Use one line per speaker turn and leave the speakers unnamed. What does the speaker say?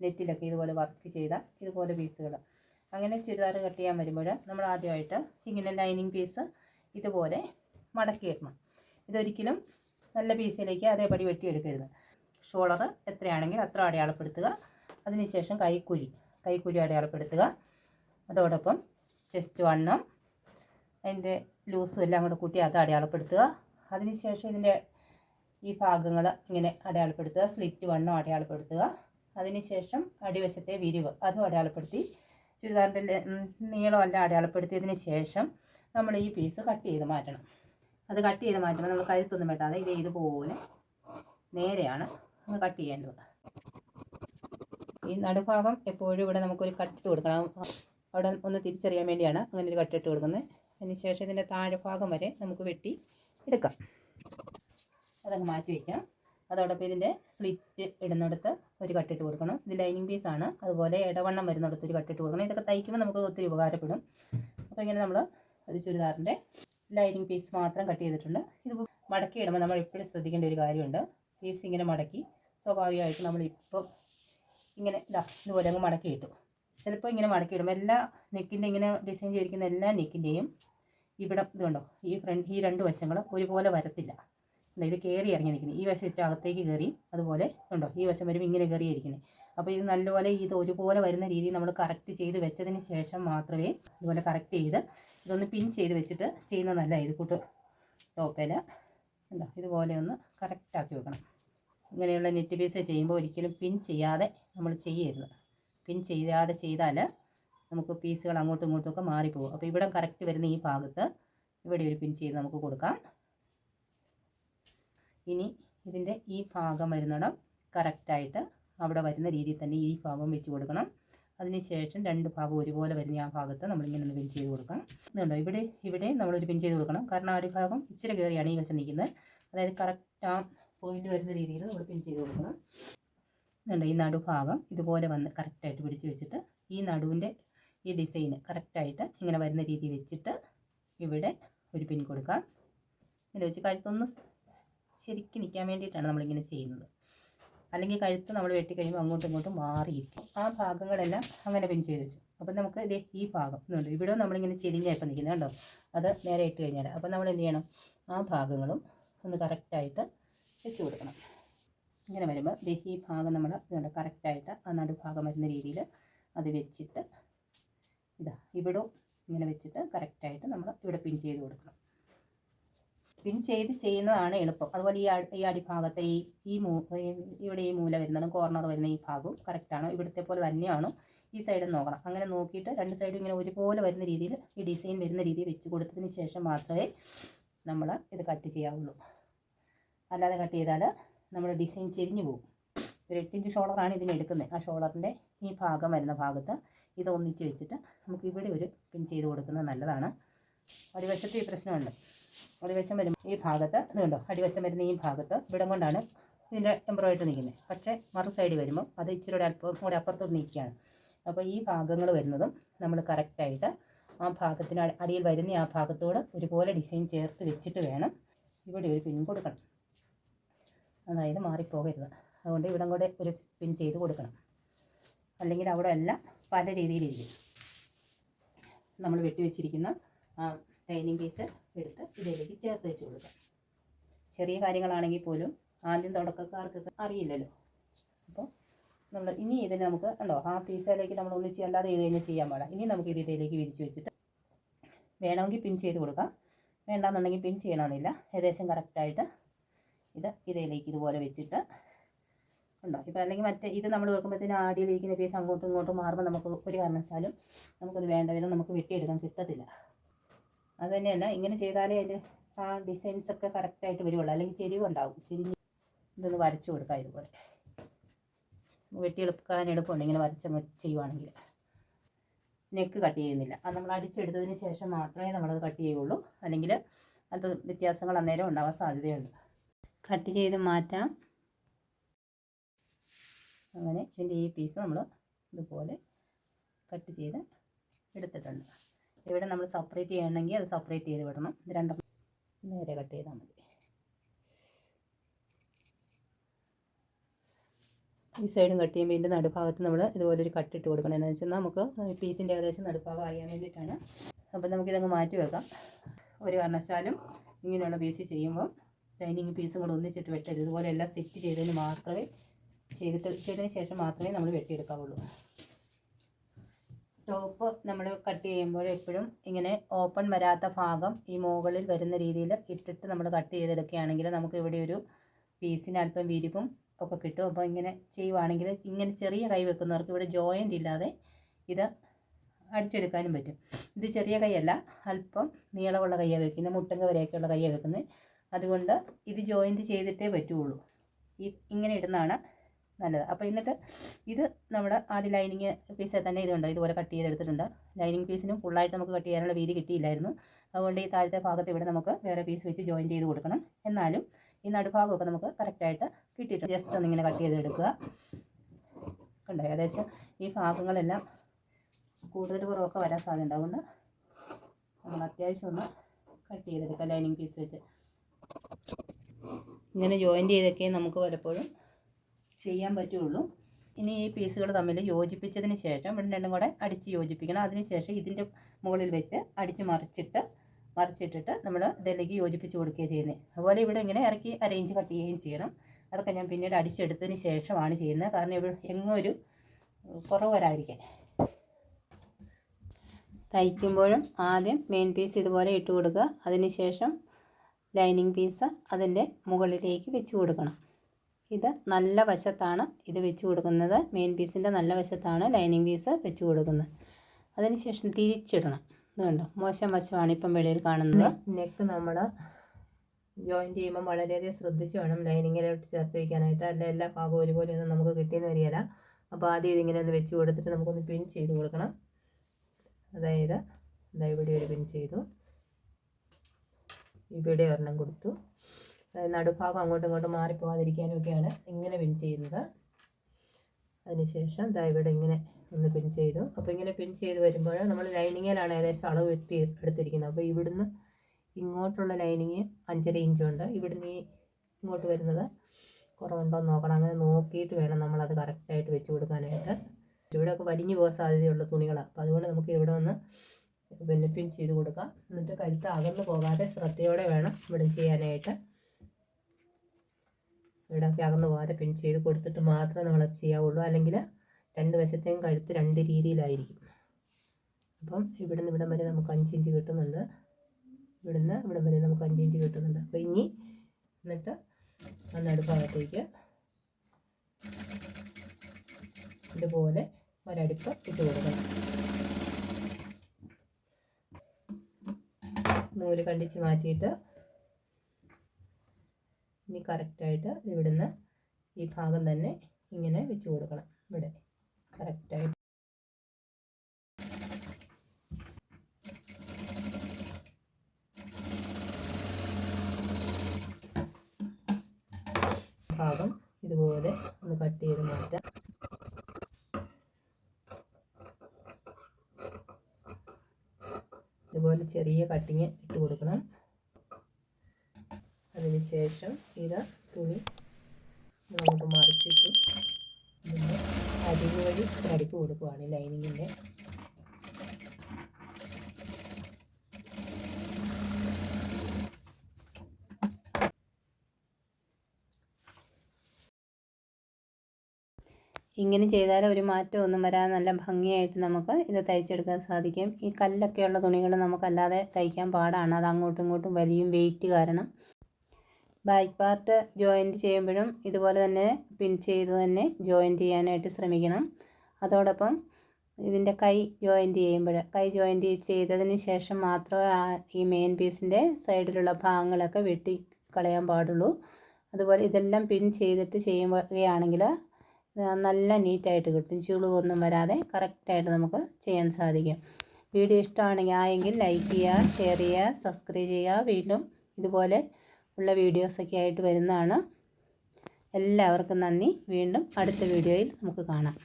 നെറ്റിലൊക്കെ ഇതുപോലെ വർക്ക് ചെയ്ത ഇതുപോലെ പീസുകൾ അങ്ങനെ ചുരിദാർ കട്ട് ചെയ്യാൻ വരുമ്പോൾ നമ്മൾ ആദ്യമായിട്ട് ഇങ്ങനെ ലൈനിങ് പീസ് ഇതുപോലെ മടക്കി ഇടണം. ഇതൊരിക്കലും നല്ല പീസിലേക്ക് അതേപടി വെട്ടിയെടുക്കരുത്. ഷോളർ എത്രയാണെങ്കിൽ അത്ര അടയാളപ്പെടുത്തുക. അതിനുശേഷം കൈക്കുഴി കൈക്കുഴി അടയാളപ്പെടുത്തുക. അതോടൊപ്പം ചെസ്റ്റ് വണ്ണം അതിന്റെ ലൂസും എല്ലാം കൂടെ കൂട്ടി അത് അടയാളപ്പെടുത്തുക. അതിനുശേഷം ഇതിന്റെ ഈ ഭാഗങ്ങൾ ഇങ്ങനെ അടയാളപ്പെടുത്തുക. സ്ലിറ്റ് വണ്ണം അടയാളപ്പെടുത്തുക. അതിനുശേഷം അടിവശത്തെ വിരിവ് അതും അടയാളപ്പെടുത്തി. ചുരിദാറിന്റെ നീളമെല്ലാം അടയാളപ്പെടുത്തിയതിന് ശേഷം നമ്മൾ ഈ പീസ് കട്ട് ചെയ്ത് മാറ്റണം. അത് കട്ട് ചെയ്ത് മാറ്റുമ്പോൾ നമ്മൾ കഴുത്തൊന്നും വെട്ടാതെ ഇത് ഇതുപോലെ നേരെയാണ് ഒന്ന് കട്ട് ചെയ്യേണ്ടത്. ഈ നടുഭാഗം എപ്പോഴും ഇവിടെ നമുക്കൊരു കട്ടിട്ട് കൊടുക്കണം. അവിടെ ഒന്ന് തിരിച്ചറിയാൻ വേണ്ടിയാണ് അങ്ങനെ ഒരു കട്ടിട്ട് കൊടുക്കുന്നത്. അതിനുശേഷം ഇതിന്റെ താഴെ ഭാഗം വരെ നമുക്ക് വെട്ടി എടുക്കാം. അതങ്ങ് മാറ്റി വയ്ക്കാം അതോടൊപ്പം ഇതിന്റെ സ്ലിറ്റ് ഇടുന്നിടത്ത് ഒരു കട്ടിട്ട് കൊടുക്കണം. ഇത് ലൈനിങ് പീസ് ആണ്. അതുപോലെ ഇടവണ്ണം വരുന്നിടത്ത് ഒരു കട്ടിട്ട് കൊടുക്കണം. ഇതൊക്കെ തയ്ക്കുമ്പോൾ നമുക്ക് ഒത്തിരി ഉപകാരപ്പെടും. അപ്പോൾ ഇങ്ങനെ നമ്മൾ ഒരു ചുരിദാറിന്റെ ലൈനിങ് പീസ് മാത്രം കട്ട് ചെയ്തിട്ടുണ്ട്. ഇത് മടക്കി ഇടുമ്പോൾ നമ്മൾ എപ്പോഴും ശ്രദ്ധിക്കേണ്ട ഒരു കാര്യമുണ്ട്. പീസ് ഇങ്ങനെ മടക്കി സ്വാഭാവികമായിട്ട് നമ്മളിപ്പോൾ ഇങ്ങനെ ഇതാ ഇതുപോലെ അങ്ങ് മടക്കി ഇട്ടു. ചിലപ്പോൾ ഇങ്ങനെ മടക്കി ഇടുമ്പോൾ എല്ലാ നെക്കിന്റെ ഇങ്ങനെ ഡിസൈൻ ചെയ്തിരിക്കുന്ന എല്ലാ നെക്കിന്റെയും ഇവിടെ ഇതുണ്ടോ? ഈ ഫ്രണ്ട് ഈ രണ്ട് വശങ്ങളും ഒരുപോലെ വരത്തില്ല. ഇത് കയറി ഇറങ്ങി നിൽക്കുന്നത് ഈ വശം ഇച്ചിരി അകത്തേക്ക് കയറി അതുപോലെ ഉണ്ടോ? ഈ വശം വരുമ്പോൾ ഇങ്ങനെ കയറിയിരിക്കുന്നത് അപ്പോൾ ഇത് നല്ലപോലെ ഇത് ഒരുപോലെ വരുന്ന രീതിയിൽ നമ്മൾ കറക്റ്റ് ചെയ്ത് വെച്ചതിന് ശേഷം മാത്രമേ ഇതുപോലെ കറക്റ്റ് ചെയ്ത് ഇതൊന്ന് പിൻ ചെയ്ത് വെച്ചിട്ട് ചെയ്യുന്നത് നല്ല ഇത് കൂട്ട് ടോപ്പേല ഉണ്ടോ? ഇതുപോലെ ഒന്ന് കറക്റ്റാക്കി വെക്കണം. ഇങ്ങനെയുള്ള നെറ്റ് പീസ് ചെയ്യുമ്പോൾ ഒരിക്കലും പിൻ ചെയ്യാതെ നമ്മൾ ചെയ്യരുത്. പിൻ ചെയ്യാതെ ചെയ്താൽ നമുക്ക് പീസുകൾ അങ്ങോട്ടും ഇങ്ങോട്ടും ഒക്കെ മാറിപ്പോകും. അപ്പോൾ ഇവിടെ കറക്റ്റ് വരുന്ന ഈ ഭാഗത്ത് ഇവിടെ ഒരു പിൻ ചെയ്ത് നമുക്ക് കൊടുക്കാം. ഇനി ഇതിന്റെ ഈ ഭാഗം വരുന്നിടം കറക്റ്റായിട്ട് അവിടെ വരുന്ന രീതിയിൽ തന്നെ ഈ ഭാഗം വെച്ച് കൊടുക്കണം. അതിനുശേഷം രണ്ട് ഭാഗം ഒരുപോലെ വരുന്ന ആ ഭാഗത്ത് നമ്മളിങ്ങനെ ഒന്ന് പിൻ ചെയ്ത് കൊടുക്കാം. ഇതുണ്ടോ? ഇവിടെ ഇവിടെ നമ്മളൊരു പിൻ ചെയ്ത് കൊടുക്കണം. കാരണം ആ ഒരു ഭാഗം ഇച്ചിരി കയറിയാണ് ഈ വശം നിൽക്കുന്നത്. അതായത് കറക്റ്റ് ആ പോയിന്റ് വരുന്ന രീതിയിൽ നമ്മൾ പിൻ ചെയ്ത് കൊടുക്കണം. ഇതുണ്ടോ? ഈ നടുഭാഗം ഇതുപോലെ വന്ന് കറക്റ്റായിട്ട് പിടിച്ച് വെച്ചിട്ട് ഈ നടുവിന്റെ ഈ ഡിസൈന് കറക്റ്റായിട്ട് ഇങ്ങനെ വരുന്ന രീതി വെച്ചിട്ട് ഇവിടെ ഒരു പിൻ കൊടുക്കാം. ഇങ്ങനെ വെച്ച് കഴുത്തൊന്ന് ശരിക്കും നിൽക്കാൻ വേണ്ടിയിട്ടാണ് നമ്മളിങ്ങനെ ചെയ്യുന്നത്. അല്ലെങ്കിൽ കഴുത്ത് നമ്മൾ വെട്ടി കഴിയുമ്പോൾ അങ്ങോട്ടും ഇങ്ങോട്ടും മാറിയിരിക്കും. ആ ഭാഗങ്ങളെല്ലാം അങ്ങനെ പിൻ ചെയ്ത് വെച്ചു. അപ്പം നമുക്ക് ഇതേ ഈ ഭാഗം എന്നുണ്ട് ഇവിടെ നമ്മളിങ്ങനെ ചെരിഞ്ഞാണ് ഇപ്പം നിൽക്കുന്നത് കണ്ടോ? അത് നേരെ ഇട്ട് കഴിഞ്ഞാൽ. അപ്പം നമ്മൾ എന്ത് ചെയ്യണം? ആ ഭാഗങ്ങളും ഒന്ന് കറക്റ്റായിട്ട് വെച്ച് കൊടുക്കണം. ഇങ്ങനെ വരുമ്പോൾ ദേ ഈ ഭാഗം നമ്മൾ ഇതുണ്ട്. കറക്റ്റായിട്ട് ആ നടുഭാഗം വരുന്ന രീതിയിൽ അത് വെച്ചിട്ട് ഇതാ ഇവിടെ ഇങ്ങനെ വെച്ചിട്ട് കറക്റ്റായിട്ട് നമ്മൾ ഇവിടെ പിൻ ചെയ്ത് കൊടുക്കണം. പിൻ ചെയ്ത് ചെയ്യുന്നതാണ് എളുപ്പം. അതുപോലെ ഈ ഈ അടിഭാഗത്തെ ഈ ഈ മൂ ഇവിടെ ഈ മൂല വരുന്നതാണ് കോർണർ വരുന്ന ഈ ഭാഗവും കറക്റ്റാണോ ഇവിടുത്തെ പോലെ തന്നെയാണോ ഈ സൈഡ് നോക്കണം. അങ്ങനെ നോക്കിയിട്ട് രണ്ട് സൈഡും ഇങ്ങനെ ഒരുപോലെ വരുന്ന രീതിയിൽ ഈ ഡിസൈൻ വരുന്ന രീതിയിൽ വെച്ച് കൊടുത്തതിന് ശേഷം മാത്രമേ നമ്മൾ ഇത് കട്ട് ചെയ്യാവുള്ളൂ. അല്ലാതെ കട്ട് ചെയ്താൽ നമ്മൾ ഡിസൈൻ ചെരിഞ്ഞു പോകും. ഒരു എട്ടിഞ്ച് ഷോളറാണ് ഇതിന് എടുക്കുന്നത്. ആ ഷോളറിന്റെ ഈ ഭാഗം വരുന്ന ഭാഗത്ത് ഇത് ഒന്നിച്ച് വെച്ചിട്ട് നമുക്ക് ഇവിടെ ഒരു പിൻ ചെയ്ത് കൊടുക്കുന്നത് നല്ലതാണ്. ഒരു വശത്ത് ഈ പ്രശ്നമുണ്ട്. അടിവശം വരും ഈ ഭാഗത്ത് ഇത് കണ്ടോ? അടിവശം വരുന്ന ഈ ഭാഗത്ത് ഇവിടം കൊണ്ടാണ് ഇതിന്റെ എംബ്രോയിഡറി നിൽക്കുന്നത് പക്ഷേ മറു സൈഡ് വരുമ്പോൾ അത് ഇച്ചിരി കൂടെ അല്പം കൂടെ അപ്പുറത്തോട്ട് നിൽക്കുകയാണ് അപ്പോൾ ഈ ഭാഗങ്ങൾ വരുന്നതും നമ്മൾ കറക്റ്റായിട്ട് ആ ഭാഗത്തിന് അടിയിൽ വരുന്ന ആ ഭാഗത്തോട് ഒരുപോലെ ഡിസൈൻ ചേർത്ത് വെച്ചിട്ട് വേണം ഇവിടെ ഒരു പിൻ കൊടുക്കണം. അതായത് മാറിപ്പോകരുത്. അതുകൊണ്ട് ഇവിടം കൂടെ ഒരു പിൻ ചെയ്ത് കൊടുക്കണം. അല്ലെങ്കിൽ അവിടെ എല്ലാം പല രീതിയിലിരിക്കും. നമ്മൾ വെട്ടി വെച്ചിരിക്കുന്ന ലൈനിങ് പീസ് എടുത്ത് ഇതിലേക്ക് ചേർത്ത് വെച്ച് കൊടുക്കാം ചെറിയ കാര്യങ്ങളാണെങ്കിൽ പോലും ആദ്യം തുടക്കക്കാർക്ക് അറിയില്ലല്ലോ. അപ്പോൾ നമ്മൾ ഇനി ഇതിന് നമുക്ക് ഉണ്ടോ ആ പീസിലേക്ക് നമ്മൾ ഒന്നിച്ച് അല്ലാതെ ചെയ്ത് കഴിഞ്ഞാൽ ചെയ്യാൻ പാടാം. ഇനി നമുക്ക് ഇത് ഇതിലേക്ക് വിരിച്ച് വെച്ചിട്ട് വേണമെങ്കിൽ പിൻ ചെയ്ത് കൊടുക്കാം. വേണ്ടാന്നുണ്ടെങ്കിൽ പിൻ ചെയ്യണമെന്നില്ല. ഏകദേശം കറക്റ്റായിട്ട് ഇത് ഇതിലേക്ക് ഇതുപോലെ വെച്ചിട്ട് ഉണ്ടോ ഇപ്പോൾ അല്ലെങ്കിൽ മറ്റേ ഇത് നമ്മൾ വെക്കുമ്പോഴത്തേന് ആടിയിലിരിക്കുന്ന പീസ് അങ്ങോട്ടും ഇങ്ങോട്ടും മാറുമ്പോൾ നമുക്ക് ഒരു കാരണവശാലും നമുക്കത് വേണ്ട വിധം നമുക്ക് വെട്ടിയെടുക്കാൻ കിട്ടത്തില്ല. അത് തന്നെയല്ല ഇങ്ങനെ ചെയ്താലേ അതിന്റെ ആ ഡിസൈൻസ് ഒക്കെ കറക്റ്റായിട്ട് വരുവുള്ളൂ. അല്ലെങ്കിൽ ചെരിവുണ്ടാവും ചെരിഞ്ഞ് ഇതൊന്ന് വരച്ചു കൊടുക്കാം ഇതുപോലെ. വെട്ടിയെടുക്കാൻ എളുപ്പമുണ്ട്. ഇങ്ങനെ വരച്ചങ്ങ് ചെയ്യുവാണെങ്കിൽ. നെക്ക് കട്ട് ചെയ്യുന്നില്ല. അത് നമ്മൾ അടിച്ചെടുത്തതിന് ശേഷം മാത്രമേ നമ്മളത് കട്ട് ചെയ്യുള്ളൂ. അല്ലെങ്കിൽ അത് വ്യത്യാസങ്ങൾ അന്നേരം ഉണ്ടാവാൻ സാധ്യതയുണ്ട്. കട്ട് ചെയ്ത് മാറ്റാം. അങ്ങനെ ഇതിന്റെ ഈ പീസ് നമ്മൾ ഇതുപോലെ കട്ട് ചെയ്ത് എടുത്തിട്ടുണ്ട്. ഇവിടെ നമ്മൾ സെപ്പറേറ്റ് ചെയ്യണമെങ്കിൽ അത് സെപ്പറേറ്റ് ചെയ്ത് വിടണം. രണ്ടും നേരെ കട്ട് ചെയ്താൽ മതി. ഈ സൈഡും കട്ട് ചെയ്യുമ്പോൾ ഇതിന്റെ നടുഭാഗത്ത് നമ്മൾ ഇതുപോലെ ഒരു കട്ടിട്ട് കൊടുക്കണം. എന്ന് വെച്ചാൽ നമുക്ക് പീസിന്റെ ഏകദേശം നടുഭാഗം അറിയാൻ വേണ്ടിയിട്ടാണ്. അപ്പം നമുക്കിതങ്ങ് മാറ്റി വെക്കാം. ഒരു കാരണവശാലും ഇങ്ങനെയുള്ള പീസ് ചെയ്യുമ്പോൾ ലൈനിങ് പീസും കൂടെ ഒന്നിച്ചിട്ട് വെട്ടരുത്. ഇതുപോലെ എല്ലാം സെറ്റ് ചെയ്തതിന് മാത്രമേ ചെയ്തിട്ട് ചെയ്തതിന് ശേഷം മാത്രമേ നമ്മൾ വെട്ടിയെടുക്കാവുള്ളൂ. ടോപ്പ് നമ്മൾ കട്ട് ചെയ്യുമ്പോൾ എപ്പോഴും ഇങ്ങനെ ഓപ്പൺ വരാത്ത ഭാഗം ഈ മുകളിൽ വരുന്ന രീതിയിൽ ഇട്ടിട്ട് നമ്മൾ കട്ട് ചെയ്തെടുക്കുകയാണെങ്കിൽ നമുക്ക് ഇവിടെ ഒരു പീസിന് അല്പം വിരിവും ഒക്കെ കിട്ടും. അപ്പോൾ ഇങ്ങനെ ചെയ്യുവാണെങ്കിൽ ഇങ്ങനെ ചെറിയ കൈ വെക്കുന്നവർക്ക് ഇവിടെ ജോയിന്റ് ഇല്ലാതെ ഇത് അടിച്ചെടുക്കാനും പറ്റും. ഇത് ചെറിയ കൈയല്ല അല്പം നീളമുള്ള കൈയാണ് വെക്കുന്നത് മുട്ടങ്ക വരെയൊക്കെയുള്ള കൈയാണ് വെക്കുന്നത്. അതുകൊണ്ട് ഇത് ജോയിന്റ് ചെയ്തിട്ടേ പറ്റുള്ളൂ. ഈ ഇങ്ങനെ ഇടുന്നതാണ് നല്ലത്. അപ്പോൾ എന്നിട്ട് ഇത് നമ്മുടെ ആദ്യം ലൈനിങ് പീസിൽ തന്നെ ഇതുണ്ട്. ഇതുപോലെ കട്ട് ചെയ്തെടുത്തിട്ടുണ്ട്. ലൈനിങ് പീസിനും ഫുള്ളായിട്ട് നമുക്ക് കട്ട് ചെയ്യാനുള്ള വീതി കിട്ടിയില്ലായിരുന്നു. അതുകൊണ്ട് ഈ താഴത്തെ ഭാഗത്ത് ഇവിടെ നമുക്ക് വേറെ പീസ് വെച്ച് ജോയിന്റ് ചെയ്ത് കൊടുക്കണം. എന്നാലും ഈ നടുഭാഗമൊക്കെ നമുക്ക് കറക്റ്റായിട്ട് കിട്ടിയിട്ടുണ്ട്. ജസ്റ്റ് ഒന്നിങ്ങനെ കട്ട് ചെയ്തെടുക്കുക. കണ്ടോ? ഏകദേശം ഈ ഭാഗങ്ങളെല്ലാം കൂടുതൽ കുറവൊക്കെ വരാൻ സാധ്യത അതുകൊണ്ട് നമ്മൾ അത്യാവശ്യം ഒന്ന് കട്ട് ചെയ്തെടുക്കുക ലൈനിങ് പീസ് വെച്ച്. ഇങ്ങനെ ജോയിന്റ് ചെയ്തൊക്കെ നമുക്ക് പലപ്പോഴും ചെയ്യാൻ പറ്റുള്ളൂ. ഇനി ഈ പീസുകൾ തമ്മിൽ യോജിപ്പിച്ചതിന് ശേഷം ഇവിടെ രണ്ടും കൂടെ അടിച്ച് യോജിപ്പിക്കണം. അതിനുശേഷം ഇതിന്റെ മുകളിൽ വെച്ച് അടിച്ച് മറിച്ചിട്ട് മറിച്ചിട്ടിട്ട് നമ്മൾ ഇതിലേക്ക് യോജിപ്പിച്ച് കൊടുക്കുകയാണ് ചെയ്യുന്നത് അതുപോലെ ഇവിടെ ഇങ്ങനെ ഇറക്കി അറേഞ്ച് കട്ട് ചെയ്യുകയും ചെയ്യണം. അതൊക്കെ ഞാൻ പിന്നീട് അടിച്ചെടുത്തതിന് ശേഷമാണ് ചെയ്യുന്നത്. കാരണം ഇവിടെ എങ്ങും ഒരു കുറവ് വരാതിരിക്കാൻ. തയ്ക്കുമ്പോഴും ആദ്യം മെയിൻ പീസ് ഇതുപോലെ ഇട്ട് കൊടുക്കുക. അതിന് ശേഷം ലൈനിങ് പീസ് അതിന്റെ മുകളിലേക്ക് വെച്ച് കൊടുക്കണം. ഇത് നല്ല വശത്താണ് ഇത് വെച്ച് കൊടുക്കുന്നത്. മെയിൻ പീസിന്റെ നല്ല വശത്താണ് ലൈനിങ് പീസ് വെച്ച് കൊടുക്കുന്നത്. അതിന് ശേഷം തിരിച്ചിടണം. ഇതുണ്ടോ മോശം വശമാണ് ഇപ്പം വെളിയിൽ കാണുന്നത്. നെക്ക് നമ്മൾ ജോയിൻ ചെയ്യുമ്പോൾ വളരെയധികം ശ്രദ്ധിച്ച് വേണം ലൈനിങ്ങിലോട്ട് ചേർത്ത് വയ്ക്കാനായിട്ട് അല്ല എല്ലാ ഭാഗവും ഒരുപോലെ ഒന്നും നമുക്ക് കിട്ടിയെന്ന് വരികയില്ല അപ്പോൾ ആദ്യം ഇതിങ്ങനെ ഒന്ന് വെച്ച് കൊടുത്തിട്ട് നമുക്കൊന്ന് പിൻ ചെയ്ത് കൊടുക്കണം. അതായത് ഇതാ ഇവിടെ ഒരു പിൻ ചെയ്തു. ഇവിടെ ഒരെണ്ണം കൊടുത്തു. നടുഭാഗം അങ്ങോട്ടും ഇങ്ങോട്ടും മാറിപ്പോകാതിരിക്കാനും ഒക്കെയാണ് ഇങ്ങനെ പിൻ ചെയ്യുന്നത്. അതിനുശേഷം ദാ ഇവിടെ ഇങ്ങനെ ഒന്ന് പിൻ ചെയ്തു. അപ്പോൾ ഇങ്ങനെ പിൻ ചെയ്ത് വരുമ്പോൾ നമ്മൾ ലൈനിങ്ങിലാണ് ഏകദേശം അളവ് എത്തി എടുത്തിരിക്കുന്നത്. അപ്പോൾ ഇവിടുന്ന് ഇങ്ങോട്ടുള്ള ലൈനിങ് അഞ്ചര ഇഞ്ചുണ്ട് ഇവിടുന്ന് ഇങ്ങോട്ട് വരുന്നത് കുറവുണ്ടോ എന്ന് നോക്കണം. അങ്ങനെ നോക്കിയിട്ട് വേണം നമ്മളത് കറക്റ്റായിട്ട് വെച്ച് കൊടുക്കാനായിട്ട്. ഇവിടെയൊക്കെ വലിഞ്ഞു പോകാൻ സാധ്യതയുള്ള തുണികളാണ് അപ്പോൾ അതുകൊണ്ട് നമുക്ക് ഇവിടെ ഒന്ന് പിന്നെ പിൻ ചെയ്ത് കൊടുക്കാം. എന്നിട്ട് കഴുത്ത് അകന്നു പോകാതെ ശ്രദ്ധയോടെ വേണം ഇവിടെ ചെയ്യാനായിട്ട്. ഇവിടെയൊക്കെ അകന്നു പോകാതെ പിൻ ചെയ്ത് കൊടുത്തിട്ട് മാത്രമേ നമ്മൾ അത് ചെയ്യാവുള്ളൂ. അല്ലെങ്കിൽ രണ്ട് വശത്തെയും കഴുത്ത് രണ്ട് രീതിയിലായിരിക്കും. അപ്പം ഇവിടുന്ന് ഇവിടം വരെ നമുക്ക് അഞ്ച് ഇഞ്ച് കിട്ടുന്നുണ്ട്. ഇവിടുന്ന് ഇവിടം വരെ നമുക്ക് അഞ്ച് ഇഞ്ച് കിട്ടുന്നുണ്ട്. അപ്പോൾ ഇനി എന്നിട്ട് ആ നടുഭാഗത്തേക്ക് ഇതുപോലെ ഒരടുപ്പ് ഇട്ട് കൊടുക്കണം. നൂൽ കണ്ടിച്ച് മാറ്റിയിട്ട് ഇനി കറക്റ്റായിട്ട് ഇവിടുന്ന് ഈ ഭാഗം തന്നെ ഇങ്ങനെ വെച്ച് കൊടുക്കണം. ഇവിടെ കറക്റ്റായിട്ട് ഭാഗം ഇതുപോലെ ഒന്ന് കട്ട് ചെയ്ത് മാറ്റാം. ഇതുപോലെ ചെറിയ കട്ടിങ് ഇട്ട് കൊടുക്കണം. അതിനുശേഷം ഇത് തുണി നമുക്ക് മറിച്ചിട്ടു അരിവ് വഴി അടിപ്പ് കൊടുക്കുവാണ് ലൈനിങ്ങിന്റെ. ഇങ്ങനെ ചെയ്താൽ ഒരു മാറ്റം ഒന്നും വരാൻ നല്ല ഭംഗിയായിട്ട് നമുക്ക് ഇത് തയ്ച്ചെടുക്കാൻ സാധിക്കും. ഈ കല്ലൊക്കെയുള്ള തുണികൾ നമുക്കല്ലാതെ തയ്ക്കാൻ പാടാണ്. അത് അങ്ങോട്ടും ഇങ്ങോട്ടും വലിയും വെയിറ്റ് കാരണം ബാക്ക് പാർട്ട് ജോയിന്റ് ചെയ്യുമ്പോഴും ഇതുപോലെ തന്നെ പിൻ ചെയ്ത് തന്നെ ജോയിന്റ് ചെയ്യാനായിട്ട് ശ്രമിക്കണം. അതോടൊപ്പം ഇതിന്റെ കൈ ജോയിന്റ് ചെയ്യുമ്പോൾ കൈ ജോയിന്റ് ചെയ്തതിന് ശേഷം മാത്രമേ ഈ മെയിൻ പീസിന്റെ സൈഡിലുള്ള ഭാഗങ്ങളൊക്കെ വെട്ടി കളയാൻ പാടുള്ളൂ. അതുപോലെ ഇതെല്ലാം പിൻ ചെയ്തിട്ട് ചെയ്യുകയാണെങ്കിൽ നല്ല നീറ്റായിട്ട് കിട്ടും. ചുളിവൊന്നും വരാതെ കറക്റ്റായിട്ട് നമുക്ക് ചെയ്യാൻ സാധിക്കും. വീഡിയോ ഇഷ്ടമാണെങ്കിൽ ആയെങ്കിൽ ലൈക്ക് ചെയ്യുക ഷെയർ ചെയ്യുക സബ്സ്ക്രൈബ് ചെയ്യുക. വീണ്ടും ഇതുപോലെ ഉള്ള വീഡിയോസൊക്കെ ആയിട്ട് വരുന്നതാണ്. എല്ലാവർക്കും നന്ദി. വീണ്ടും അടുത്ത വീഡിയോയിൽ നമുക്ക് കാണാം.